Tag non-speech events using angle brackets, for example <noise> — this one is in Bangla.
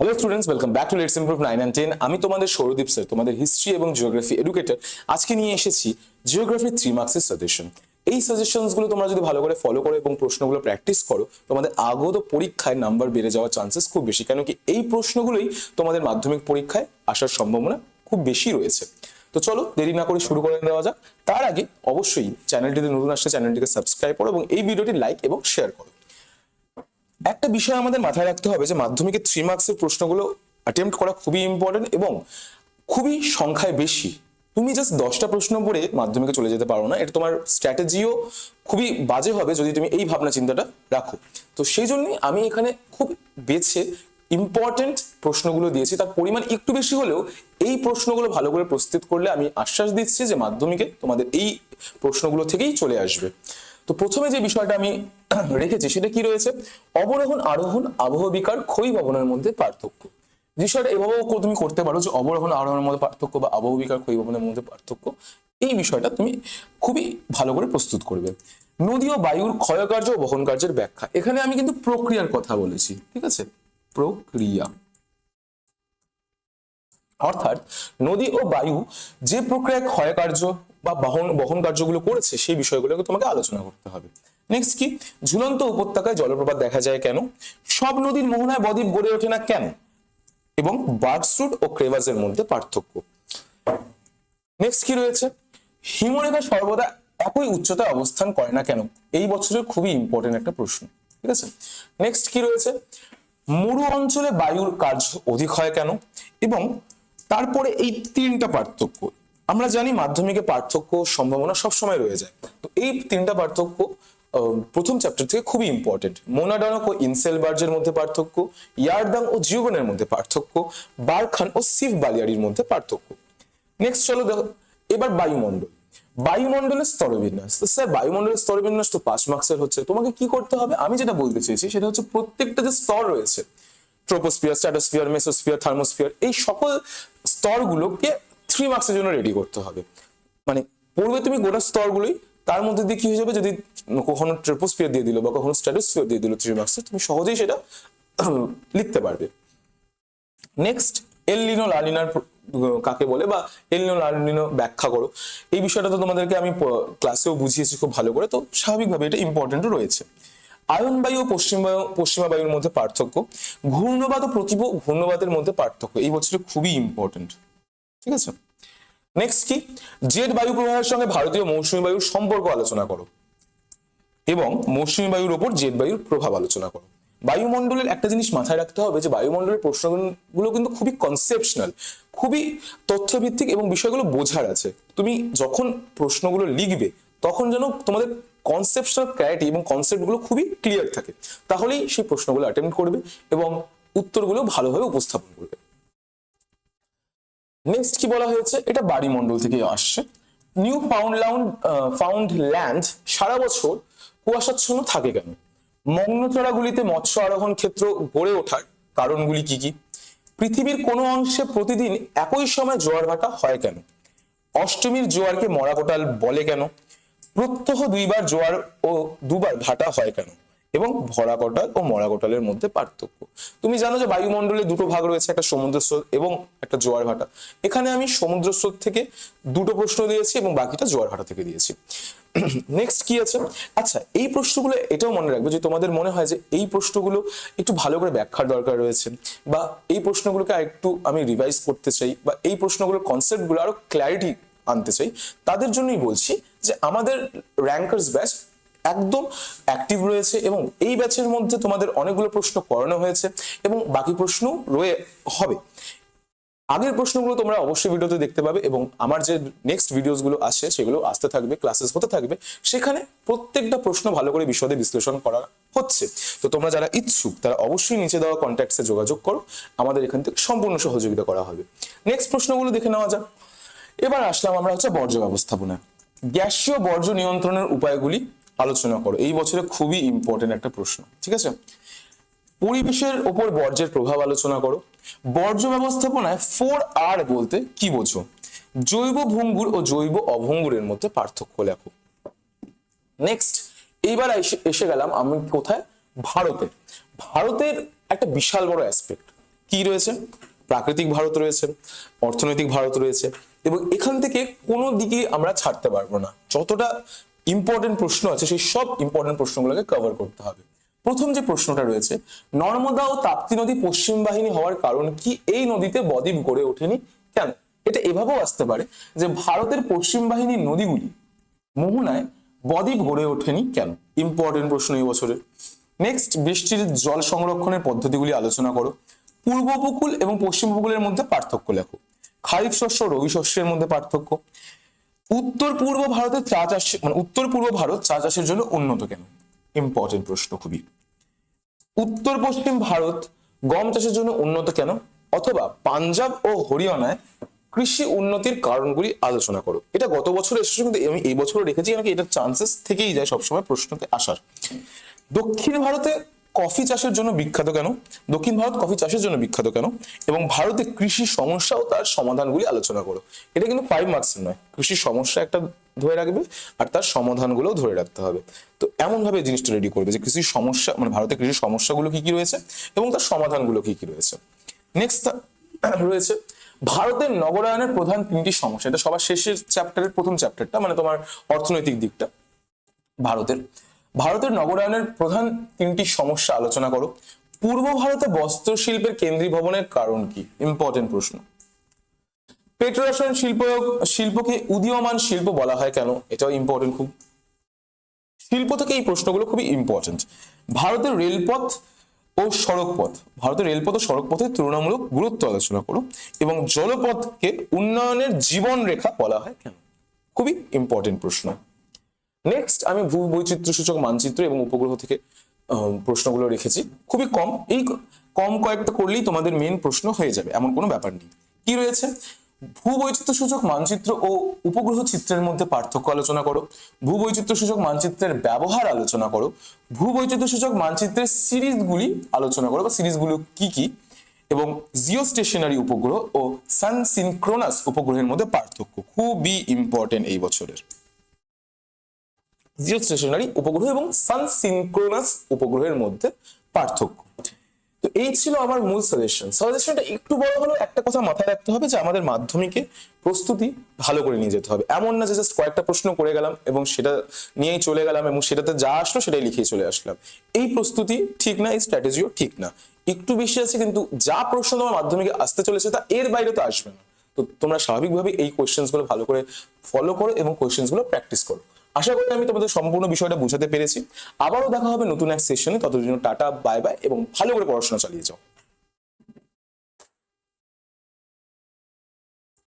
Hello students welcome back to let's improve nine and ten আমি তোমাদের সৌরদীপ স্যার তোমাদের হিস্ট্রি এবং জিওগ্রাফি এডুকেটর আজকে নিয়ে এসেছি জিওগ্রাফি থ্রি মার্কসের সাজেশন এই সাজেশনসগুলো তোমরা যদি ভালো করে ফলো করো এবং প্রশ্নগুলো প্র্যাকটিস করো, তোমাদের আগত পরীক্ষায় নাম্বার বেড়ে যাওয়ার চান্সেস খুব বেশি কেন কি এই প্রশ্নগুলোই তোমাদের মাধ্যমিক পরীক্ষায় আসার সম্ভাবনা খুব বেশি রয়েছে। তো চলো দেরি না করে শুরু করে দেওয়া যাক। তার আগে অবশ্যই চ্যানেলটিতে নতুন আসলে চ্যানেলটিকে সাবস্ক্রাইব করো এবং এই ভিডিওটি লাইক এবং শেয়ার করো। একটা বিষয় আমাদের মাথায় রাখতে হবে যে মাধ্যমিকের থ্রি মার্কসের প্রশ্নগুলো অ্যাটেম্প্ট করা খুবই ইম্পর্টেন্ট এবং খুবই সংখ্যায় বেশি। তুমি জাস্ট দশটা প্রশ্ন পড়ে মাধ্যমিকে চলে যেতে পারো না। এটা তোমার স্ট্র্যাটেজিও খুবই বাজে হবে যদি তুমি এই ভাবনা চিন্তাটা রাখো। তো সেই জন্যই আমি এখানে খুব বেছে ইম্পর্টেন্ট প্রশ্নগুলো দিয়েছি। তার পরিমাণ একটু বেশি হলেও এই প্রশ্নগুলো ভালো করে প্রস্তুত করলে আমি আশ্বাস দিচ্ছি যে মাধ্যমিকে তোমাদের এই প্রশ্নগুলো থেকেই চলে আসবে। তো প্রথমে যে বিষয়টা আমি <clears throat> রেখেছি সেটা কি রয়েছে? অবরোহণ, আরোহণ, আবহ বিকার, ক্ষয় ভবনের মধ্যে পার্থক্য। বিষয়টা এভাবেও তুমি করতে পারো যে অবরোহণ, আরোহণের মধ্যে পার্থক্য বা আবহবিকার ক্ষয় ভবনের মধ্যে পার্থক্য। এই বিষয়টা তুমি খুবই ভালো করে প্রস্তুত করবে। নদী ও বায়ুর ক্ষয়কার্য ও বহন কার্যের ব্যাখ্যা। এখানে আমি কিন্তু প্রক্রিয়ার কথা বলেছি, ঠিক আছে? প্রক্রিয়া। অর্থাৎ নদী ও বায়ু যে প্রক্রিয়ায় ক্ষয়কার্য বা বহন বহন কার্যগুলো করেছে, সেই বিষয়গুলোকে তোমাকে আলোচনা করতে হবে। নেক্সট কি? ঝুলন্ত উপত্যকায় জলপ্রপাত দেখা যায় কেন? সব নদীর মোহনায় বদ্বীপ গড়ে ওঠে না কেন? এবং বার্ডসরুট ও ক্রেভাজের মধ্যে পার্থক্য। নেক্সট কি রয়েছে? হিমরেখা সর্বদা একই উচ্চতায় অবস্থান করে না কেন? এই বছরের খুবই ইম্পর্টেন্ট একটা প্রশ্ন, ঠিক আছে? নেক্সট কি রয়েছে? মরু অঞ্চলে বায়ুর কার্য অধিক হয় কেন? এবং তারপরে এই তিনটা পার্থক্য। আমরা জানি মাধ্যমিকে পার্থক্য সম্ভাবনা সবসময় রয়ে যায়। তো এই তিনটা পার্থক্য প্রথম চ্যাপ্টার থেকে খুবই ইম্পর্টেন্ট মোনাডনক ও ইনসেলবার্জের মধ্যে পার্থক্য, ইয়ারদাং ও জিওগনের মধ্যে পার্থক্য, বারখান ও সিফ বালিয়ারির মধ্যে পার্থক্য। নেক্সট চলো দেখো, এবার বায়ুমণ্ডল। বায়ুমণ্ডলের স্তরবিন্যাস তো স্যার, বায়ুমণ্ডলের স্তরবিন্যাস তো পাঁচ মার্কসের হচ্ছে। তোমাকে কি করতে হবে? আমি যেটা বলতে চেয়েছি, সেটা হচ্ছে প্রত্যেকটা যে স্তর রয়েছে ট্রোপোস্ফিয়ার স্ট্র্যাটোস্ফিয়ার মেসোস্ফিয়ার থার্মোস্ফিয়ার এই সকল স্তরগুলোকে থ্রি মার্কসের জন্য রেডি করতে হবে। মানে পড়বে তুমি গোটা স্তরগুলোই, তার মধ্যে দিয়ে কি হয়ে যাবে? যদি কখনো ট্রোপোস্ফিয়ার দিয়ে দিল বা কখনো স্ট্র্যাটোস্ফিয়ার দিয়ে দিল থ্রি মার্কসে তুমি সহজেই সেটা <clears throat> লিখতে পারবে। নেক্সট এলিনো লালিনার কাকে বলে বা এলিনো লালিনো ব্যাখ্যা করো। এই বিষয়টা তো তোমাদেরকে আমি ক্লাসেও বুঝিয়েছি খুব ভালো করে, তো স্বাভাবিকভাবে এটা ইম্পর্টেন্টও রয়েছে। আয়ন বায়ু ও পশ্চিম পশ্চিমা বায়ুর মধ্যে পার্থক্য। ঘূর্ণবাদ ও প্রতিভ ঘূর্ণবাদের মধ্যে পার্থক্য। এই বছরে খুবই ইম্পর্টেন্ট ঠিক আছে? নেক্সট কি? জেট বায়ু প্রবাহের সঙ্গে ভারতীয় মৌসুমী বায়ুর সম্পর্ক আলোচনা করো। এবং মৌসুমী বায়ুর ওপর জেট বায়ুর প্রভাব আলোচনা করো। বায়ুমণ্ডলের একটা জিনিস মাথায় রাখতে হবে যে, বায়ুমণ্ডলের প্রশ্নগুলো কিন্তু খুবই কনসেপশনাল খুবই তথ্যভিত্তিক এবং বিষয়গুলো বোঝার আছে। তুমি যখন প্রশ্নগুলো লিখবে, তখন যেন তোমাদের কনসেপশনাল ক্ল্যারিটি এবং কনসেপ্টগুলো খুবই ক্লিয়ার থাকে। তাহলেই সেই প্রশ্নগুলো অ্যাটেম্প করবে এবং উত্তরগুলো ভালোভাবে উপস্থাপন করবে। নেক্সট কি বলা হয়েছে? এটা বাড়িমণ্ডল থেকে আসছে। নিউ ফাউন্ডল্যান্ড ফাউন্ড ল্যান্ড সারা বছর কুয়াশাচ্ছন্ন থাকে কেন? মগ্নচড়াগুলিতে মৎস্য আরোহণ ক্ষেত্র গড়ে ওঠার কারণগুলি কি কি? পৃথিবীর কোনো অংশে প্রতিদিন একই সময় জোয়ার ভাটা হয় কেন? অষ্টমীর জোয়ারকে মরাকোটাল বলে কেন? প্রত্যহ দুইবার জোয়ার ও দুবার ভাটা হয় কেন? এবং ভরাকটাল ও মরাকটালের মধ্যে পার্থক্য। তুমি জানো যে বায়ুমণ্ডলে দুটো ভাগ রয়েছে, একটা সমুদ্র স্রোত এবং একটা জোয়ার ভাটা। এখানে আমি সমুদ্র স্রোত থেকে দুটো প্রশ্ন দিয়েছি এবং বাকিটা জোয়ার ভাটা থেকে দিয়েছি। নেক্সট কি আছে? আচ্ছা এই প্রশ্নগুলো এটাও মনে রাখবে যে তোমাদের মনে হয় যে এই প্রশ্নগুলো একটু ভালো করে ব্যাখ্যার দরকার রয়েছে বা এই প্রশ্নগুলোকে আরেকটু আমি রিভাইজ করতে চাই বা এই প্রশ্নগুলোর কনসেপ্টগুলো আরও ক্ল্যারিটি আনতে চাই। তাদের জন্যই বলছি যে আমাদের র্যাঙ্কার্স ব্যাচ একদম অ্যাক্টিভ রয়েছে এবং এই ব্যাচের মধ্যে তোমাদের অনেকগুলো প্রশ্ন করানো হয়েছে এবং বাকি প্রশ্ন রয়ে হবে। আগের প্রশ্নগুলো তোমরা অবশ্যই ভিডিওতে দেখতে পাবে এবং আমার যে নেক্সট ভিডিওসগুলো আসে সেগুলো আসতে থাকবে ক্লাসেস হতে থাকবে, সেখানে প্রত্যেকটা প্রশ্ন ভালো করে বিশদে বিশ্লেষণ করা হচ্ছে। তো তোমরা যারা ইচ্ছুক, তারা অবশ্যই নিচে দেওয়া কন্ট্যাক্টসে যোগাযোগ করো, আমাদের এখান থেকে সম্পূর্ণ সহযোগিতা করা হবে। নেক্সট প্রশ্নগুলো দেখে নেওয়া যাক। এবার আসলাম আমরা হচ্ছে বর্জ্য ব্যবস্থাপনা গ্যাসীয় বর্জ্য নিয়ন্ত্রণের উপায়গুলি আলোচনা করো। এই বছরে খুবই ইম্পর্টেন্ট একটা প্রশ্ন, ঠিক আছে? পরিবেশের ওপর বর্জ্যের প্রভাব আলোচনা করো। বর্জ্য ব্যবস্থাপনায় ফোর আর বলতে কি বোঝো? জৈব ভঙ্গুর ও জৈব অভঙ্গুরের মধ্যে পার্থক্য লেখো। নেক্সট এইবার এসে গেলাম আমি কোথায়? ভারতে। ভারতের একটা বিশাল বড় অ্যাসপেক্ট কি রয়েছে? প্রাকৃতিক ভারত রয়েছে, অর্থনৈতিক ভারত রয়েছে। এবং এখান থেকে কোনো দিকে আমরা ছাড়তে পারব না। যতটা ইম্পর্টেন্ট প্রশ্ন আছে, সেই সব ইম্পর্টেন্ট প্রশ্নগুলোকে কভার করতে হবে। প্রথম যে প্রশ্নটা রয়েছে, নর্মদা ও তাপ্তি নদী পশ্চিম বাহিনী হওয়ার কারণ কি? এই নদীতে বদ্বীপ গড়ে ওঠেনি কেন? এটা এভাবেও আসতে পারে যে ভারতের পশ্চিম বাহিনীর নদীগুলি মোহনায় বদ্বীপ গড়ে ওঠেনি কেন? ইম্পর্টেন্ট প্রশ্ন এই বছরের নেক্সট বৃষ্টির জল সংরক্ষণের পদ্ধতিগুলি আলোচনা করো। পূর্ব উপকূল এবং পশ্চিম উপকূলের মধ্যে পার্থক্য লেখো। খারিফ শস্য রবি শস্যের মধ্যে পার্থক্য। উত্তর পূর্ব ভারতের চা চাষ মানে উত্তর পূর্ব ভারত চা চাষের জন্য উন্নত কেন? ইম্পর্টেন্ট প্রশ্ন খুবই। উত্তর পশ্চিম ভারত গম চাষের জন্য উন্নত কেন? অথবা পাঞ্জাব ও হরিয়ানায় কৃষি উন্নতির কারণগুলি আলোচনা করো। এটা গত বছর এসেছে কিন্তু আমি এই বছরও রেখেছি কারণ এটা চান্সেস থেকেই যায় সবসময় প্রশ্নতে আসার। দক্ষিণ ভারতে কফি চাষের জন্য বিখ্যাত কেন? দক্ষিণ ভারত কফি চাষের জন্য বিখ্যাত কেন? এবং ভারতে কৃষি সমস্যা ও তার সমাধানগুলি আলোচনা করো। এটা কিন্তু ফাইভ মার্কসের নয়। কৃষি সমস্যা একটা ধরে রাখবে আর তার সমাধানগুলোও ধরে রাখতে হবে। তো এমন ভাবে জিনিসটা রেডি করবে যে কৃষির সমস্যা মানে ভারতের কৃষি সমস্যাগুলো কি কি রয়েছে এবং তার সমাধানগুলো কি কি রয়েছে। নেক্সট রয়েছে ভারতের নগরায়নের প্রধান তিনটি সমস্যা। এটা সবার শেষের চ্যাপ্টারের প্রথম চ্যাপ্টারটা মানে তোমার অর্থনৈতিক দিকটা। ভারতের ভারতের নগরায়নের প্রধান তিনটি সমস্যা আলোচনা করো। পূর্ব ভারতে বস্ত্র শিল্পের কেন্দ্রীয় ভবনের কারণ কি? ইম্পর্টেন্ট প্রশ্ন। পেট্রোরসায়ন শিল্প, শিল্পকে উদীয়মান শিল্প বলা হয় কেন? এটাও ইম্পর্টেন্ট খুব। শিল্প থেকে এই প্রশ্নগুলো খুবই ইম্পর্টেন্ট ভারতের রেলপথ ও সড়কপথ। ভারতের রেলপথ ও সড়কপথের তুলনামূলক গুরুত্ব আলোচনা করো এবং জলপথকে উন্নয়নের জীবন রেখা বলা হয় কেন? খুবই ইম্পর্টেন্ট প্রশ্ন। নেক্সট আমি ভূ বৈচিত্র্য সূচক মানচিত্র এবং উপগ্রহ থেকে প্রশ্নগুলো রেখেছি। খুবই কম। এই কম কয়েকটা করলেই তোমাদের মেন প্রশ্ন হয়ে যাবে, এমন কোনো ব্যাপার নেই। কি রয়েছে? ভূ বৈচিত্র্য সূচক মানচিত্র ও উপগ্রহ চিত্রের মধ্যে পার্থক্য আলোচনা করো। ভূ বৈচিত্র্য সূচক মানচিত্রের ব্যবহার আলোচনা করো। ভূ বৈচিত্র্য সূচক মানচিত্রের সিরিজগুলি আলোচনা করো, বা সিরিজগুলো কি কি? এবং জিও স্টেশনারি উপগ্রহ ও সান সিনক্রোনাস উপগ্রহের মধ্যে পার্থক্য, খুবই ইম্পর্টেন্ট এই বছরের। জিও স্টেশনারি উপগ্রহ এবং সান সিনক্রোনাস উপগ্রহের মধ্যে পার্থক্য। তো এই ছিল আমার মূল সাজেশন সাজেশনটা একটু বড় হলেও একটা কথা মাথায় রাখতে হবে যে আমাদের মাধ্যমিকে প্রস্তুতি ভালো করে নিয়ে যেতে হবে। এমন না যে জাস্ট কয়েকটা প্রশ্ন করে গেলাম এবং সেটা নিয়েই চলে গেলাম এবং সেটাতে যা আসলো সেটাই লিখেই চলে আসলাম। এই প্রস্তুতি ঠিক না, এই স্ট্র্যাটেজিও ঠিক না। একটু বেশি আছে কিন্তু যা প্রশ্ন তোমার মাধ্যমিকে আসতে চলেছে তা এর বাইরে তো আসবে না। তো তোমরা স্বাভাবিকভাবে এই কোয়েশ্চেন্সগুলো ভালো করে ফলো করো এবং কোয়েশ্চেন্সগুলো প্র্যাকটিস করো। আশা করি আমি তোমাদের সম্পূর্ণ বিষয়টা বুঝাতে পেরেছি। আবারও দেখা হবে নতুন এক সেশনে ততদিন টাটা বাই বাই এবং ভালো করে পড়াশোনা চালিয়ে যাও।